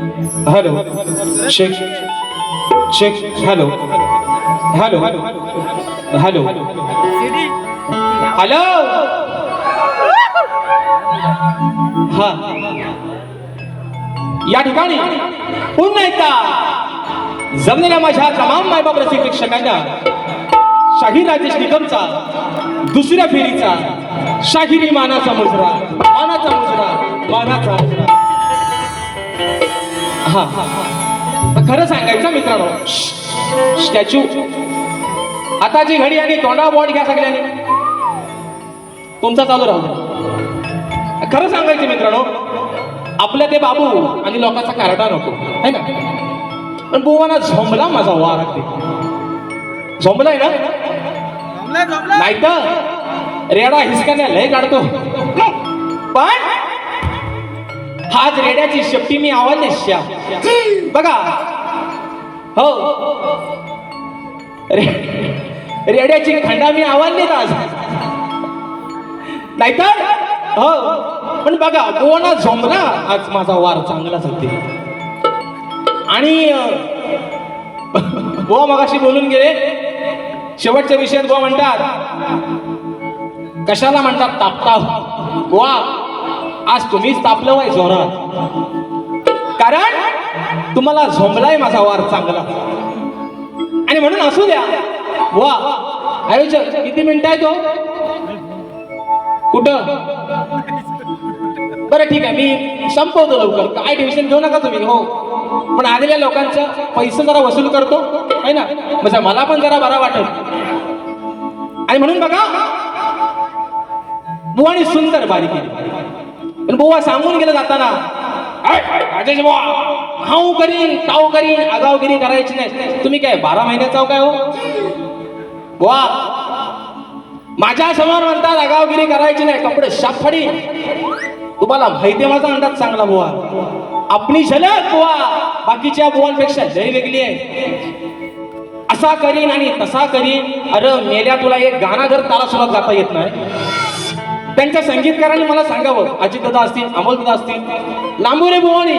Hello Sheikh Sheikh hello hello hello hello हा या ठिकाणी पुन्हा एकदा जमलेल्या माझ्या तमाम मायबाप रसिक शिक्षकांना शाहीर राजेश निगमचा दुसऱ्या फेरीचा शाहिरी मानाचा मुजरा मानाचा मुजरा मानाचा मुजरा. हा. हा. खरं सांगायचं मित्रांनो स्टॅच्यू आता जी घडी आणि तोंडा बॉड घ्या सगळ्यांनी. तुमचा चालू राहू. खरं सांगायचं मित्रांनो आपल्या ते बाबू आणि लोकांचा कारटा नको है ना? पण बुवाना झोंबला माझा वार झोंबलाय ना? नाही तर रेडा हिसकाने लय काढतो. पण हाच रेड्याची शेपटी मी आवाज श्या बघा. हो. रे- रेड्याची खंडा मी आवाज देत आज. नाहीतर? हो. पण बघा कोणा झोंबला? आज माझा वार चांगला जाते. आणि बुवा मगाशी बोलून गेले. शेवटच्या विषयात बुवा म्हणतात कशाला म्हणतात तापता बुवा आज तुम्हीच तापलं वाय जोरात. कारण तुम्हाला झोंबलाय माझा वार चांगला. आणि म्हणून असू द्या. वा. आयोजक किती मिनिटं आहे तो? कुठं? बरं ठीक आहे. मी संपवतो लवकर. काय टेन्शन घेऊ नका तुम्ही हो. पण आलेल्या लोकांचं पैसे जरा वसूल करतो. आहे ना? म्हणजे मला पण जरा बरा वाटेल. आणि म्हणून बघा बुवानी सुंदर बारीक पण बुवा सांगून गेलं जाताना राजेश बुवा हाऊ करीन ताऊ करीन आगावगिरी करायची नाही. तुम्ही काय बारा महिन्याचा हो काय हो? बुवा माझ्यासमोर म्हणतात आगावगिरी करायची नाही कपडे शाफडी तुम्हाला माहिती माझा अंदाज चांगला बुवा. आपली झलक बुवा बाकीच्या बुवांपेक्षा जय वेगळी आहे. असा करीन आणि तसा करीन अरे मेल्या तुला एक गाणं जर ताला सुरुवात जाता येत नाही. त्यांच्या संगीतकारांनी मला सांगावं. अजित असतील अमोल दादा असतील लांबोरे बुवानी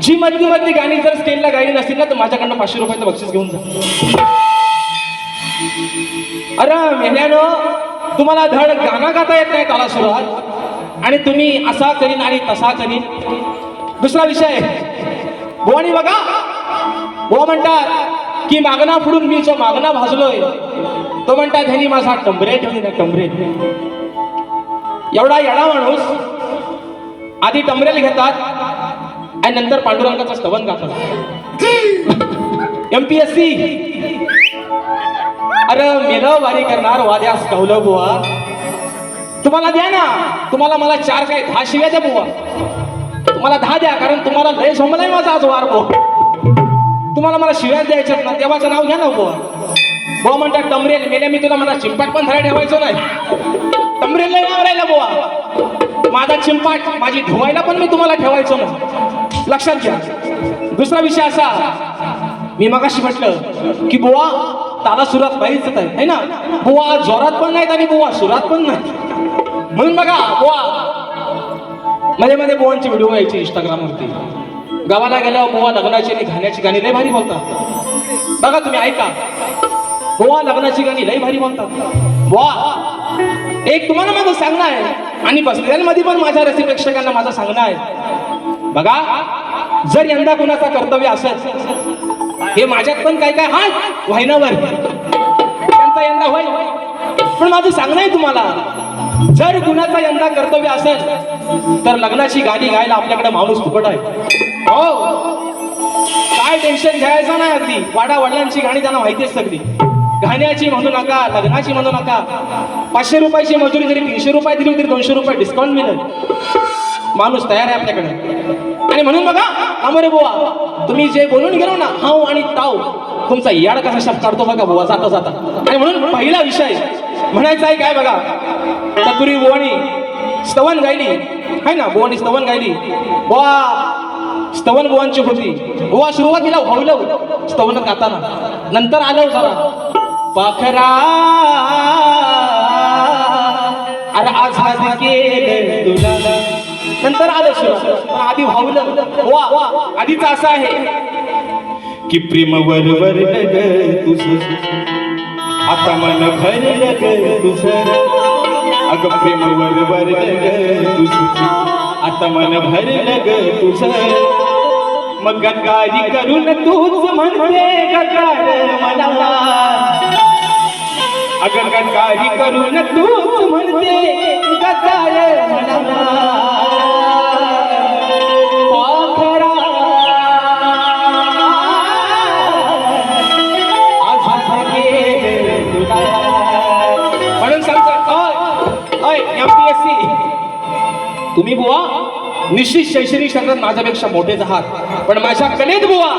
जी मधली मधली गाणी जर स्टेजला गायली नसतील ना तर माझ्याकडनं पाचशे रुपयाचं बक्षीस घेऊन जा. अरे मेल्यानं तुम्हाला धड गाणं गाता येत नाही त्याला सुरुवात. आणि तुम्ही असा करीन आणि तसा करीन. दुसरा विषय. बुवानी बघा. बुवा म्हणतात की मागणा फुडून मी जो मागणा भाजलोय तो म्हणतात ह्यानी माझा कमरे ठेवली ना कमरे एवढा येडा माणूस आधी टमरेल घेतात आणि नंतर पांडुरंगाचं स्तवन गातात. एम पी एस सी अरे मेलं वारी करणार वाद्यास कवलं बुवा. तुम्हाला द्या ना. तुम्हाला मला चार काय दहा शिव्या द्या बुवा. तुम्हाला दहा द्या कारण तुम्हाला लय झोंबलाय माझा आज वार बो तुम्हाला मला शिव्याच द्यायच्यात ना देवाचं नाव घ्या ना बुवा. बुवा म्हणतात टमरेल मेल्या मी तुला मला चिंपाट पण धरा ठेवायचो नाही. अमरेला लय बोवा बुवा. माझा चिंपाट माझी धुवायला पण मी तुम्हाला ठेवायचो ना लक्षात घ्या. दुसरा विषय असा. मी मगाशी म्हटलं की बुवा ताला सुरात पाहिजेच आहे ना? बुवा जोरात पण नाहीत आणि बुवा सुरात पण नाही म्हणून बघा बुवा. मध्ये मध्ये बुवांचे व्हिडिओ यायचे इंस्टाग्रामवरती गावाला गेल्यावर बुवा लग्नाची आणि घाण्याची गाणी लय भारी बोलतात. बघा तुम्ही ऐका. बुवा लग्नाची गाणी लय भारी बोलतात. बुवा एक तुम्हाला माझं सांगणं आहे. आणि बसलेल्यांमध्ये पण माझ्या रसिक प्रेक्षकांना माझं सांगणं आहे. बघा जर यंदा कुणाचा कर्तव्य असेल हे माझ्यात पण काय काय हाय व्हायनावर. त्यांचा यंदा होय. पण माझं सांगणं आहे तुम्हाला. जर कुणाचा यंदा कर्तव्य असेल तर लग्नाची गाणी गायला आपल्याकडे माणूस फुकट आहे. हो. काय टेन्शन घ्यायचं नाही अगदी. वाडा वडिलांची गाणी त्यांना माहिती आहे सगळी गाण्याची म्हणू नका लग्नाची म्हणू नका. पाचशे रुपयाची मजुरी जरी तीनशे रुपये दिली तरी दोनशे रुपये डिस्काउंट मिळेल. माणूस तयार आहे आपल्याकडे. आणि म्हणून बघा अमरे बुवा तुम्ही जे बोलून गेलो ना हाऊ आणि ताव तुमचा याड कसा शब्द काढतो बघा बुवा जाता जाता. आणि म्हणून पहिला विषय म्हणायचा आहे काय बघा चतुरी बोवाणी स्तवन गायली. आहे ना बुवानी स्तवन गायली. बुवा स्तवन बुवांची होती. बुवा सुरुवातीला व्हावलं स्तवन गाताना. नंतर आलं जरा. पाखरा अरे आझाद केलं तुला. नंतर आलं शिव पण आधी भावलं वा आधीच असं आहे. की प्रेम वर वर ग तुझ. आता मन भरलं ग तुझ. अग प्रेम वर वर तुझ. आता मन भरलं ग तुझ. मग गंगारी करून तूच म्हणते गंगार मला. अगं गंगारी करून तूच म्हणते गंगार मला पाखरा. आज गेले तुला. म्हणून सांगतो अय एमपीएससी तुम्ही बुवा निश्चित शैक्षणिक क्षेत्रात माझ्यापेक्षा मोठेच आहात पण माझ्या कलेत बुवा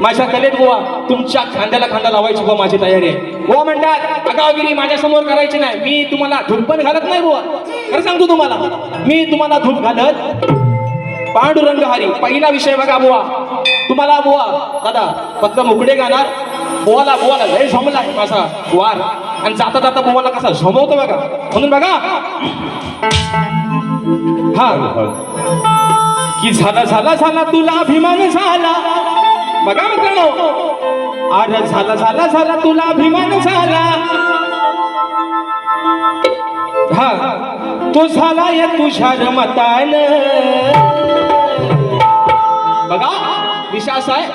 माझ्या कलेत बुवा तुमच्या खांद्याला खांदा लावायची बुवा माझी तयारी आहे. बुवा म्हणतात अगावगिरी माझ्यासमोर करायची नाही. मी तुम्हाला धूप पण घालत नाही बुवा. खरं सांगतो तुम्हाला मी तुम्हाला धूप घालत पांडुरंग हरी पहिला विषय बघा बुवा. तुम्हाला बुवा दादा फक्त मुकडे गाणार. बुवाला बुवाला लय झोमलाय माझा वार. आणि जाता जाता बुवाला कसा झोमवतो बघा. म्हणून बघा. हा. की झाला झाला झाला तुला अभिमान झाला. बघा मित्रांनो अरे झाला झाला झाला तुला अभिमान झाला. हा तो झाला या तुझ्या रमतान बघा विषय असा आहे.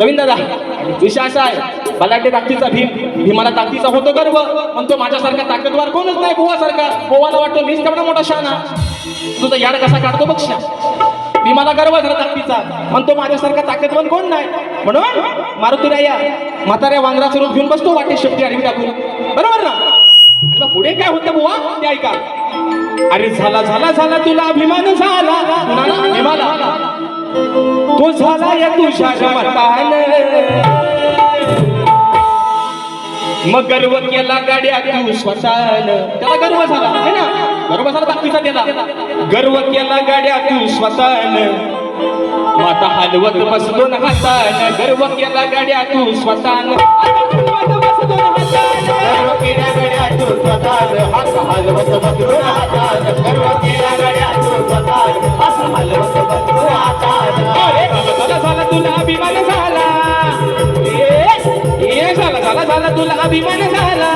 रवींद्र दादा विषय असा आहे. बलाटे ताकदीचा भीम भीमाला ताकदीचा होतो गर्व. पण तो माझ्यासारखा ताकदवार कोणच नाही गोवासारखा गोवाला वाटतो मीच तेवढा मोठा शाना तुझा याड कसा काढतो बक्षा मला गर्व झाला ताकदीचा म्हणतो माझ्यासारखा ताकदवान कोण नाही? म्हणून मारुती राया म्हाताऱ्या वांगराचं रूप घेऊन बसतो वाटे शेपटी आडवी टाकून. बरोबर ना? आणि पुढे काय होतं बुवा? ते ऐका. अरे झाला झाला झाला तुला अभिमान झाला. कुणाला तो झाला या तुझ्या मतान मग गर्व केला गाड्या तू स्वतःन. त्याला गर्व झाला है ना? गर्व झाला ताकदीचा त्याला. गर्व केला गाड्या स्वतःन माता हलवत बसलो ना हातान गर्व केला गाड्या तू स्वतःन हलवत हातान. गर्व केला तू स्वतःन. हलवत हातान. झाला तुला अभिमान झाला झाला झाला झाला तुला अभिमान झाला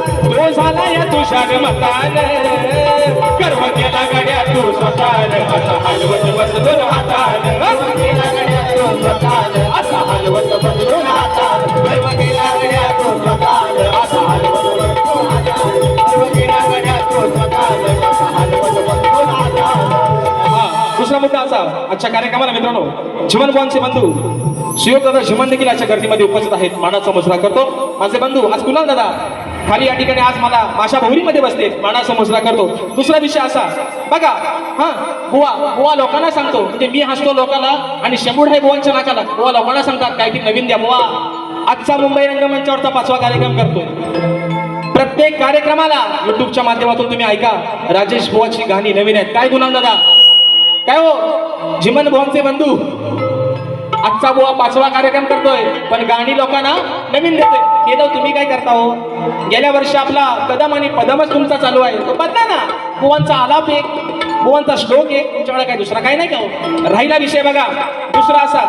तो झाला या तुषार मतान गर्व केला गड्या तू स्वतःन असा हलवत बसलो न हातान गर्व केला गड्या तू स्वतःन असा हलवत बसलो न हातान गर्व केला गड्या तू स्वतःन असा हलवत बसलो न हातान गर्व केला गड्या तू स्वतःन असा हलवत बसलो न हातान दुसरा मुद्दा असा. आजच्या कार्यक्रमाला मित्रांनो जीवन बॉनचे बंधू शिवदादा दादा देखील आजच्या गर्दीमध्ये उपस्थित आहेत. मानाचा मुजरा करतो. माझे बंधू आज कुणाल दादा. खाली या ठिकाणी आज मला माशा भोवरीमध्ये बसते मानाचा समजला करतो. दुसरा विषय असा बघा हा बुवा बुवा लोकांना सांगतो म्हणजे मी हसतो लोकांना आणि शंभूड हे बुवांच्या नाकाला. बुवा लोकांना सांगतात काय की नवीन द्या बुवा. आजचा मुंबई रंगमंचावरचा पाचवा कार्यक्रम करतोय प्रत्येक कार्यक्रमाला युट्यूबच्या माध्यमातून तुम्ही ऐका. राजेश बुवाची गाणी नवीन आहेत. काय गुन्हा दादा? काय हो? जिमन भोमचे बंधू. आजचा बुवा पाचवा कार्यक्रम करतोय. पण गाणी लोकांना नवीन देतोय. केलं तुम्ही काय करता हो? गेल्या वर्षी आपला कदम आणि पदमच तुमचा चालू आहे. तो बदला ना. बुवांचा आलाप एक बुवांचा श्लोक एक. तुमच्याकडे काय दुसरा काय नाही का हो? राहिला विषय बघा. दुसरा असा.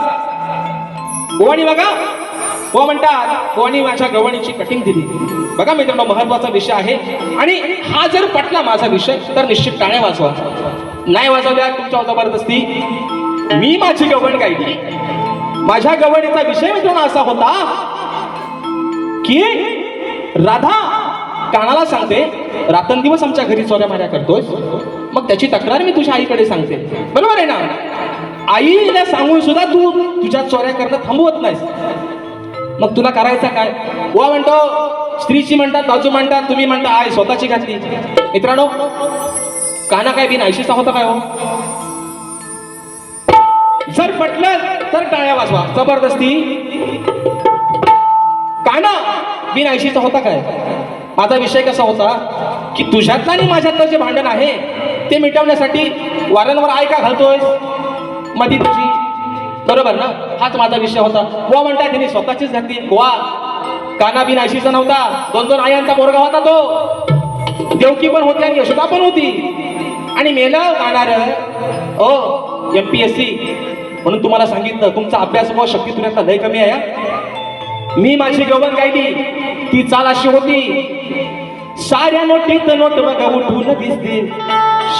बुवाणी बघा. बुवा म्हणतात बुवानी माझ्या गवणीची कटिंग दिली. बघा मित्रांनो महत्त्वाचा विषय आहे. आणि हा जर पटला माझा विषय तर निश्चित टाळ्या वाजवा. नाही वाजवल्या तुमच्या जबरदस्ती मी माझी गवण गायली माझ्या गवणीचा विषय मित्रांनो असा होता की राधा कानाला सांगते रात्रंदिवस आमच्या घरी चोऱ्या माऱ्या करतोय मग त्याची तक्रार मी तुझ्या आईकडे सांगते. बरोबर आहे ना? आईला सांगून सुद्धा तू तुझ्या चोऱ्या करणं थांबवत नाहीस. मग तुला करायचं काय? वा म्हणतो स्त्रीची म्हणतात बाजू म्हणतात तुम्ही म्हणता आय स्वतःची घातली. मित्रांनो काना काय बिन आयशीचा होता काय हो? जर पटलं तर टाळ्या वाजवा. जबरदस्ती. काना. बिन ऐशीचा होता काय? माझा विषय कसा होता? की तुझ्यातलं आणि माझ्यातलं जे भांडण आहे ते मिटवण्यासाठी वारंवार आय का घालतोय मधी तुझी. बरोबर ना? हाच माझा विषय होता. वा म्हणताय त्यांनी स्वतःचीच घातली वा काना बिन ऐशीचा नव्हता. दोन दोन आयांचा बोरगा होता तो. देवकी पण होती आणि यशोदा पण होती. आणि मेलं गाणार. O M P S C म्हणून तुम्हाला सांगितलं तुमचा अभ्यास व शक्ती तुझ्यातला लय कमी आहे मी माझी गवण गायली ती चाल अशी होती. साऱ्या नोटीत नोट बघा उठून दिसते.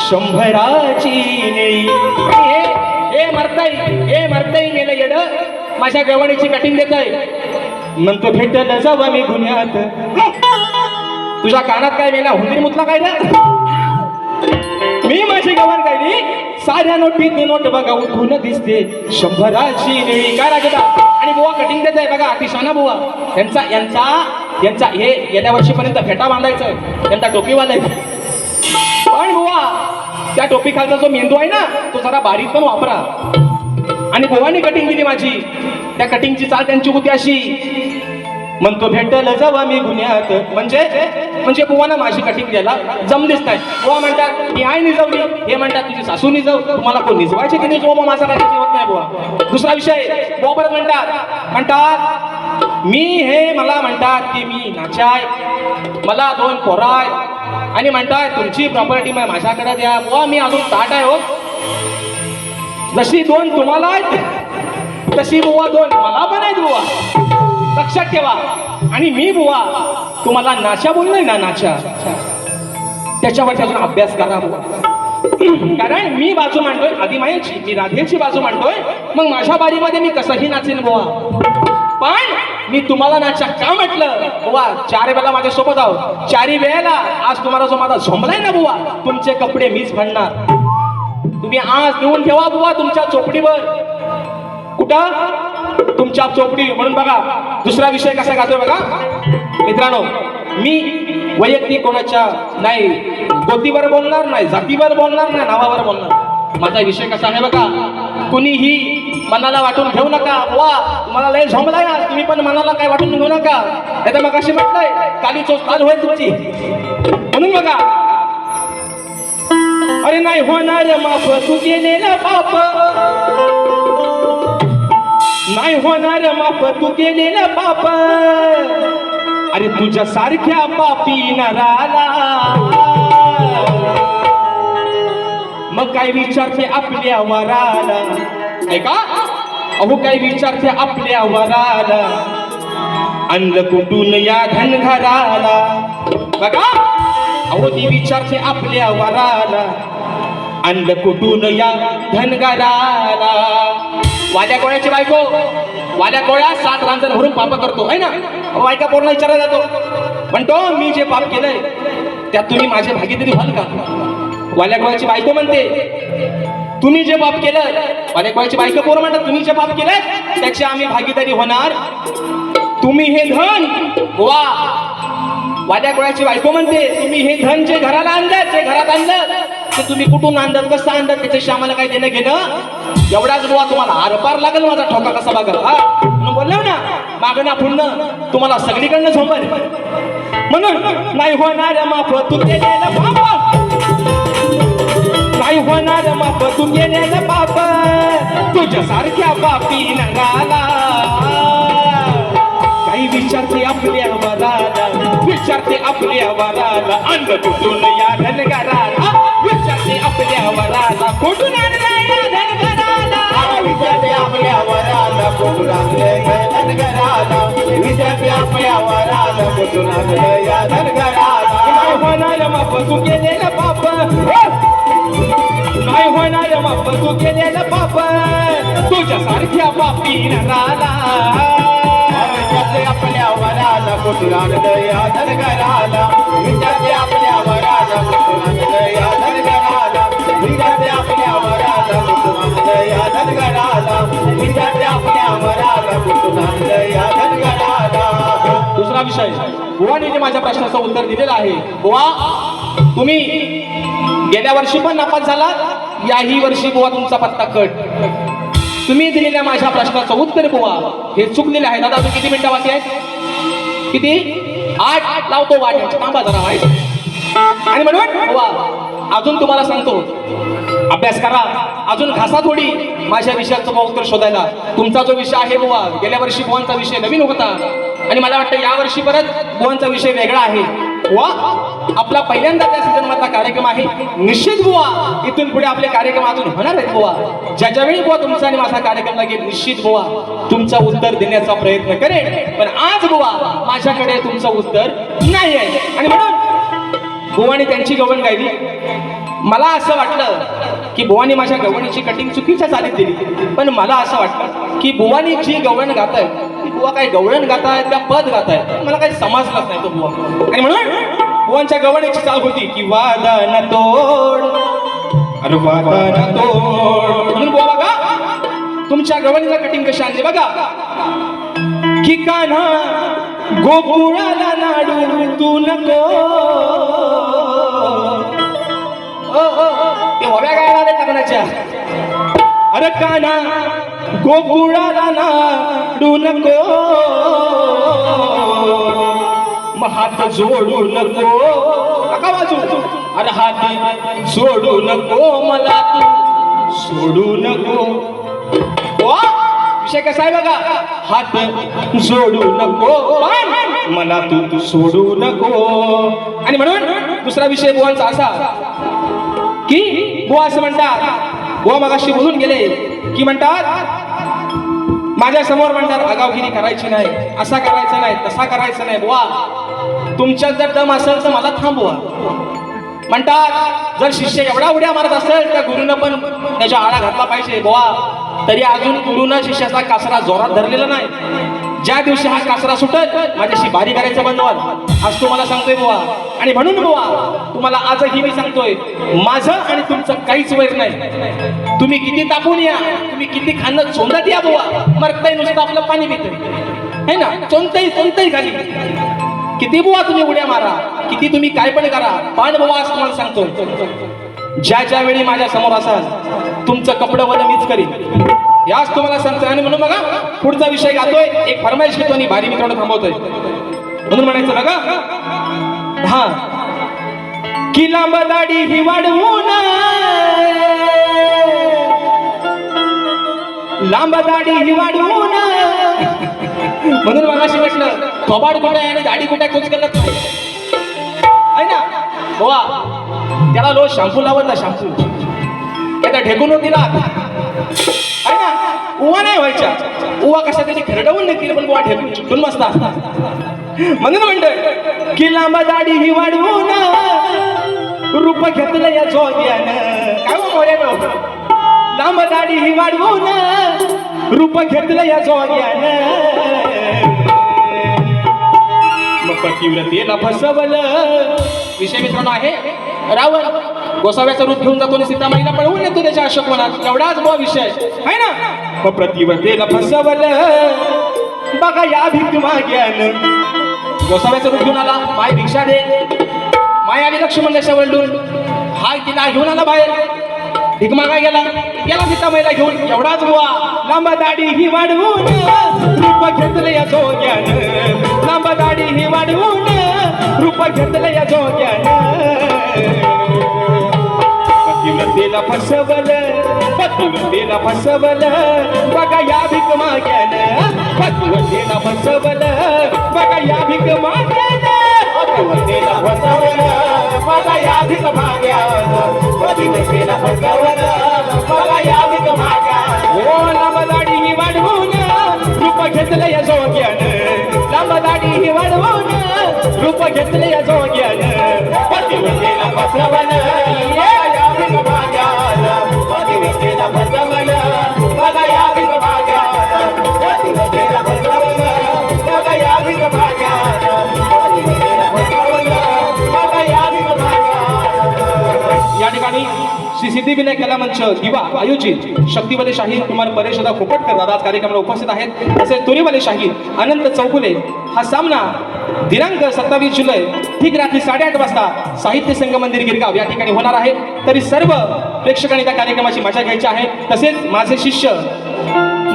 शंभराची नेळी. आणि हे मरताई ए मरताई गेलं येड. माझ्या गवणीची कटिंग देत आहे म्हणतो भेटल जावा मी गुन्ह्यात. तुझ्या कानात काय मेला हुंदीर मुतला काय ना मी माझी गवण काढली साऱ्या नोटीत नोट बघा उठून दिसते. शंभराची निळी काय राजदा आणि बुवा कटिंग देत आहे बघा अतिशाना बुवा. यांचा यांचा यांचा हे गेल्या वर्षीपर्यंत फेटा बांधायचं. यांचा टोपी बांधायचं पण बुवा त्या टोपी खालचा जो मेंदू आहे ना तो जरा बारीक पण वापरा. आणि बुवाने कटिंग दिली माझी. त्या कटिंगची चाल त्यांची होती अशी. म्हणतो भेटल जवा मी गुन्ह्यात. म्हणजे म्हणजे बुवानं माझी कठीण घ्यायला जमलीच नाही. बुवा म्हणतात मी आई निजवली. हे म्हणतात तुझी सासू निजव. तुम्हाला कोण निजवायचे की निजव मग माझा काही होत नाही बुवा. दुसरा विषय बुवा परत म्हणतात म्हणतात मी हे मला म्हणतात की मी नाचाय. मला दोन पोराय आणि म्हणताय तुमची प्रॉपर्टी माझ्याकडे द्या. बुवा मी अजून ताट आहे हो. जशी दोन तुम्हाला आहेत तशी बुवा दोन मला पण आहेत बुवा. लक्षात ठेवा. आणि मी बुवा तुम्हाला नाशा बोललोय ना नाचा त्याच्यावरती अजून अभ्यास करा कारण मी बाजू मांडतोय आधी मायाची मी राधेची बाजू मांडतोय मग माझ्या बारीमध्ये मी कसंही नाचेन बुवा. पण मी तुम्हाला नाचा का म्हटलं? बुवा चार वेळा माझ्यासोबत आहो. चारी वेळेला आज तुम्हाला जो माझा झोंबलाय ना बुवा तुमचे कपडे मीच म्हणणार तुम्ही आज देऊन ठेवा बुवा तुमच्या चोपडीवर कुठं? तुमच्या चोपडी म्हणून बघा दुसरा विषय कसा गातोय बघा. मित्रांनो मी वैयक्तिक कोणाच्या नाही गोतीवर बोलणार नाही जातीवर बोलणार नाही नावावर बोलणार माझा विषय कसा आहे बघा कुणीही मनाला वाटून घेऊ नका. वा तुम्हाला लय झोंबलाय ना तुम्ही पण मनाला काय वाटून घेऊ नका. नाही तर मग अशी म्हटलंय काली चोच काल होईल तुमची. म्हणून बघा. अरे नाही होणार माफ तू केलेलं पाप नाही होणार माप तू केलेलं पाप. अरे तुझ्या सारख्या पापी नराला. मग काय विचारते आपल्या वराला? ऐका अहो काय विचारते आपल्या वराला? अन्न कुठून या धनघराला. बघा अहो ती विचारते आपल्या वराला. अन्न कुठून या धनगराला वाल्या कोळ्याची बायको. वाल्या कोळ्या सात रांजण भरून पाप करतो आहे ना? बायका पोरला विचारला जातो. म्हणतो मी जे पाप केलंय त्यात तुम्ही माझे भागीदारी व्हाल का? वाल्या कोळ्याची बायको म्हणते तुम्ही जे पाप केलं वाल्या कोळ्याची बायको पोर म्हणतात तुम्ही जे पाप केलं त्याची आम्ही भागीदारी होणार. तुम्ही हे धन वा वाद्या कोळ्याची बायको म्हणते तुम्ही हे धन जे घराला आणलं जे घरात आणलं तर तुम्ही कुठून आणलं कसं आणलं त्याच्याशी आम्हाला काही देणं घेणं? एवढाच बुवा तुम्हाला. आरपार लागेल माझा ठोका कसा बघा हा? म्हणून बोललो हो ना मागं ना पुन्हा तुम्हाला सगळीकडनं झोंबल म्हणून नाही होणार माफ तू केलेलं पाप नाही होणार माफ तू केलेलं पाप तुझ्यासारख्या पापी नंगाला. काही विचारते आपल्या वराला विचारते आपल्या वराला. अन्न कुठून या धनगराला विचारते आपल्या वराला कुठून आणला या धनगराला विचारते आपल्या वराला कुठून धनगराला विचारते आपल्या कुठून धनगराला तू केलेलं पाप? नाही होणार माफ तू केलेलं पाप? तुझ्यासारख्या पापी नराला. आपल्या वराला कुठून आणलं या धनगराला विचारते आपल्या वराला कुठून विचारते आपल्या या विचारते आपल्या या दुसरा विषय. बुवाने माझ्या प्रश्नाचं उत्तर दिलेलं आहे. बुवा तुम्ही गेल्या वर्षी पण नापास झाला याही वर्षी बुवा तुमचा पत्ता कट. तुम्ही दिलेल्या माझ्या प्रश्नाचं उत्तर बुवा हे चुकलेलं आहे. दादा तुम्ही किती मिनिटं बाकी आहेत? किती? आठ? आठ लावतो वाट. थांबा जरा वाईट आणि म्हणून बुवा अजून तुम्हाला सांगतो. अभ्यास करा. अजून घासा थोडी. माझ्या विषयाचं उत्तर शोधायला. तुमचा जो विषय आहे बुवा गेल्या वर्षी बुवांचा विषय नवीन होता. आणि मला वाटतं या वर्षी परत बुवांचा विषय वेगळा आहे. बुवा आपला पहिल्यांदा त्या सीझन मधला कार्यक्रम आहे. निश्चित बुवा इथून पुढे आपले कार्यक्रम अजून होणार आहेत बुवा. ज्याच्या वेळी बुवा तुमचा आणि माझा कार्यक्रम लागेल निश्चित बुवा तुमचं उत्तर देण्याचा प्रयत्न करेन. पण आज बुवा माझ्याकडे तुमचं उत्तर नाही आहे. आणि म्हणून भुवानी त्यांची गवण गायली. मला असं वाटलं की भुवानी माझ्या गवणीची कटिंग चुकीच्या चालीत दिली. पण मला असं वाटलं की बुवानी जी गवण गात आहे ती बुवा काय गवळण गात आहे का पद गात आहे मला काही समजलाच नाही तो बुवा. आणि म्हणून बुवांच्या गवणीची चाल होती की वादन तोड. अरे वादन तोड. म्हणून बुवा बघा तुमच्या गवणीला कटिंग कशी आणली बघा. की कान्हा गोकुळाला नाडू तू नको. ओ, अरे काना गोकुळाला लाडू नको. हात जोडू नको. नका वाजू अरे हात सोडू नको मला तू. सोडू नको. पक्ष कसा आहे बघा? हात सोडू नको मला तू तू सोडू नको. आणि म्हणून दुसरा विषय बुवांचा असा की बुवा असं म्हणतात बुवा मगाशी बोलून गेले की म्हणतात माझ्यासमोर म्हणतात आगावगिरी करायची नाही असा करायचा नाही तसा करायचा नाही बुवा. तुमच्यात जर दम असेल तर मला थांबवा. म्हणतात जर शिष्य एवढा उड्या मारत असेल त्या गुरुनं पण त्याच्या आळा घातला पाहिजे. बुवा तरी अजून गुरुनं शिष्याचा कासरा जोरात धरलेला नाही. ज्या दिवशी हा कासरा सुटत माझ्याशी बारी करायचं बंद व्हाल. आज तुम्हाला सांगतोय बुवा. आणि म्हणून बुवा तुम्हाला आजही मी सांगतोय माझं आणि तुमचं काहीच वैर नाही. तुम्ही किती तापून या तुम्ही किती खाणं चोंदत या बुवा. मरताय नुसतं आपलं पाणी पितंय. आहे ना? चोंतही चोंतही खाली. किती बुवा तुम्ही उड्या मारा. किती तुम्ही काय पण करा. पण असं तुम्हाला सांगतो. ज्या ज्या वेळी माझ्यासमोर असाल तुमचं कपडं वलं मीच करीन. याच तुम्हाला सांगतोय आणि म्हणून बघा पुढचा विषय गातोय. एक फरमाईश घेतो आणि भारी मित्रांनो थांबवतोय. म्हणून म्हणायचं बघा हा की लांब दाढी ही वाढवून लांब दाढी ही वाढवून म्हणून मगाशी म्हटलं कबाड कुठे आहे आणि दाढी कुठे तोच केलं आहे ना? बोवा त्याला रोज शॅम्पू लावत ना शॅम्पू त्याचा ढेकून होती ना. आहे ना? उवा नाही व्हायच्या उवा कशा त्याची खरडवून नाही केली पण बुवा ढेकून चिकटून बसता. म्हणून म्हणतोय की लांब दाढी ही वाढवून रूप घेतलं या जोग्यानं. काय हो लांब दाढी ही वाढवून रूप घेतलं या जोग्यानं. मग पतिव्रतेला फसवलं. विषय मित्रांनो आहे रावण गोसाव्याचं रूप घेऊन जातो आणि सीतामाईला पळवून येतो त्याच्या अशोकवनात एवढाच बो विषय. आहे ना? मग प्रतिव्रतेला फसवलं. बघा या भीक माग्यान गोसाव्याचं रूप घेऊन आला माय भिक्षा दे. माय आणि लक्ष्मण रेषा वळडून हाय तिला घेऊन आला बाहेर. भीक मागा गेला. गेला सीतामाईला घेऊन एवढाच बुवा. लांब दाढी ही वाढवून रूप घेतलं या जोग्यानं. लांब दाढी ही वाढवून रूप घेतलं या जोग्यानं. पतिव्रतेला फसवलं पतिव्रतेला फसवलं बघा या भीक माग्यानं. पतिव्रतेला फसवलं बघा या भीक माग्यानं. पतिव्रतेला फसवलं मला या भीक माग्यानं पतिव्रतेला फसवलं मला या भीक ओ लांब दाढी ही वाढवून रूप घेतलं या जोग्यानं. ही वाढवून रूप घेतलं या जोग्यानं. सिद्धिविनायक कला मंच दिवा आयोजित. शक्तीवाले शाहीर कुमार परेशदा दादा खोपटकर दादा आज कार्यक्रमाला उपस्थित आहेत. तसेच तुरीवाले शाहीर अनंत चौगुले. हा सामना दिनांक सत्तावीस जुलै ठीक रात्री साडेआठ वाजता साहित्य संघ मंदिर गिरगाव या ठिकाणी होणार आहे. तरी सर्व प्रेक्षकांनी त्या कार्यक्रमाची मजा घ्यायची आहे. तसेच माझे शिष्य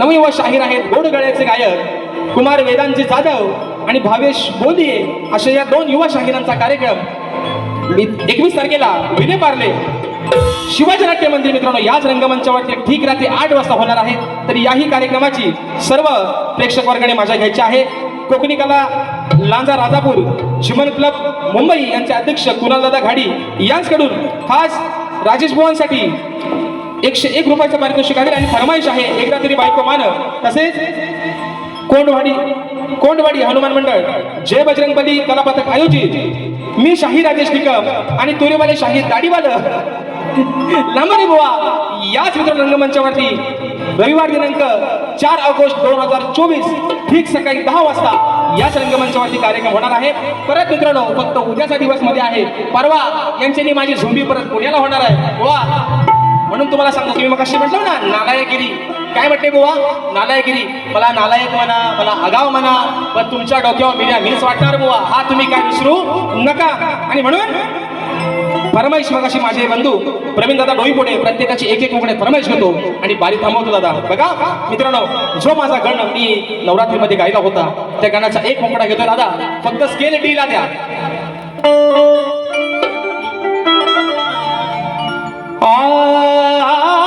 नवयुवा शाहीर आहेत गोड गळ्याचे गायक कुमार वेदांजी जाधव आणि भावेश बोलिये अशा या दोन युवा शाहिरांचा कार्यक्रम. एकवीस तारखेला विले पार्ले. शिवाजी नाट्य मंदिर मित्रांनो याच रंगमंचावरती ठीक रात्री आठ वाजता होणार आहे. तर याही कार्यक्रमाची सर्व प्रेक्षक वर्गाने मजा घ्यायची आहे. कोकणी कला लांजा राजापूर चिमन क्लब मुंबई यांचे अध्यक्ष कुणालदादा घाडी यांचकडून खास राजेश भुवनसाठी एकशे एक रुपयाचं पारितोषिक आहे आणि फरमाईश आहे. एकदा तरी बायको मान तसेच कोंडवाडी कोंडवाडी हनुमान मंडळ जय बजरंगबली कला पथक आयोजित मी शाही राजेश निकम आणि तुरेवाले शाही दाढीवालं लांबणी बुवा याच मित्र रंगमंचावरती रविवार दिनांक चार ऑगस्ट दोन हजार चोवीस ठीक सकाळी दहा वाजता याच रंगमंचावरती कार्यक्रम होणार आहे. परत मित्रांनो फक्त उद्याचा दिवसमध्ये आहे. परवा यांच्यानी माझी झोंबी परत पुण्याला होणार आहे. बुवा म्हणून तुम्हाला सांगतो तुम्ही मग कशी म्हटलं ना नालायगिरी काय म्हटले बुवा? नालायगिरी मला नालायक म्हणा मला आगाव म्हणा पण तुमच्या डोक्यावर मिऱ्या मीच वाटणार बुवा. हा तुम्ही काय विसरू नका. आणि म्हणून फरमाईश मग अशी माझे बंधू प्रवीण दादा पुढे प्रत्येकाची एक एक मुकडे फरमाईश घेतो आणि बारी थांबवतो दादा बघा मित्रांनो जो माझा गण मी नवरात्रीमध्ये गायला होता त्या गणाचा एक मुकडा घेतो दादा फक्त स्केल डीला द्या आ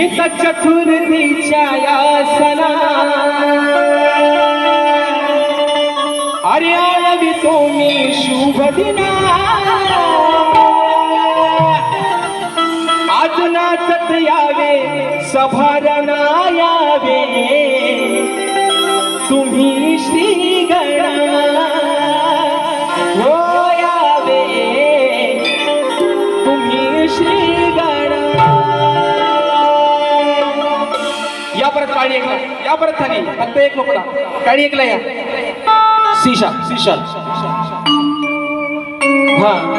येता चतुर्थीच्या या सणा आळवी तो मी शुभ दिना. आज यावे सभार या फक्त एक मोकळा काळी एकला या. सीशा सीशा. हा.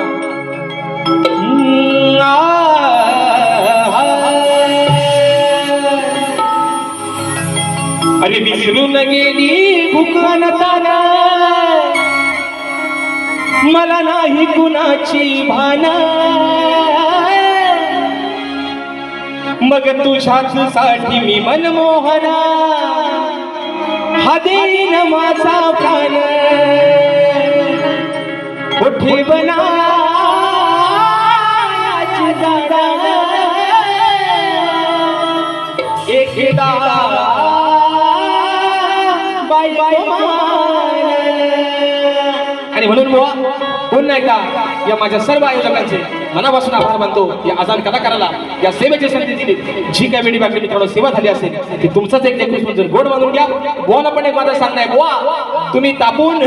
अरे विसरून गेली भूकन ताना मला नाही कुणाची भाना. मग तुझ्याच साठी मी मनमोहना. हा देईन माझा प्राण. कुठे बना. एकदा बाय बाय आणि म्हणून बुवा पुन्हा एकदा या माझ्या सर्व आयोजकांचे मनापासून आभार मानतो. या आजान कलाकाराला या सेवेची संधी दिली जी काय वेळी बाकी मित्रांनो सेवा झाली असेल ती तुमचाच एक देखील समजून गोड बांधून घ्या. बुवाला पण एक माझा सांगणं आहे बुवा तुम्ही तापून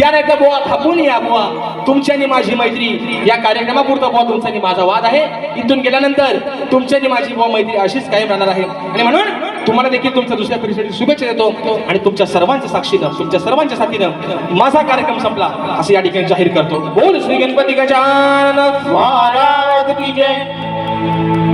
या नाही तर बुवा थापून या बुवा. तुमच्यानी माझी मैत्री या कार्यक्रमापुरता बुवा तुमचा माझा वाद आहे. इथून गेल्यानंतर तुमच्यानी माझी बुवा मैत्री अशीच कायम राहणार आहे. आणि म्हणून तुम्हाला देखील तुमच्या दुसऱ्या पिढीसाठी शुभेच्छा देतो आणि तुमच्या सर्वांच्या साक्षीनं तुमच्या सर्वांच्या साथीनं माझा कार्यक्रम संपला. असं या ठिकाणी जाहीर करतो. बोल श्री गणपती गजान महाराज की जय.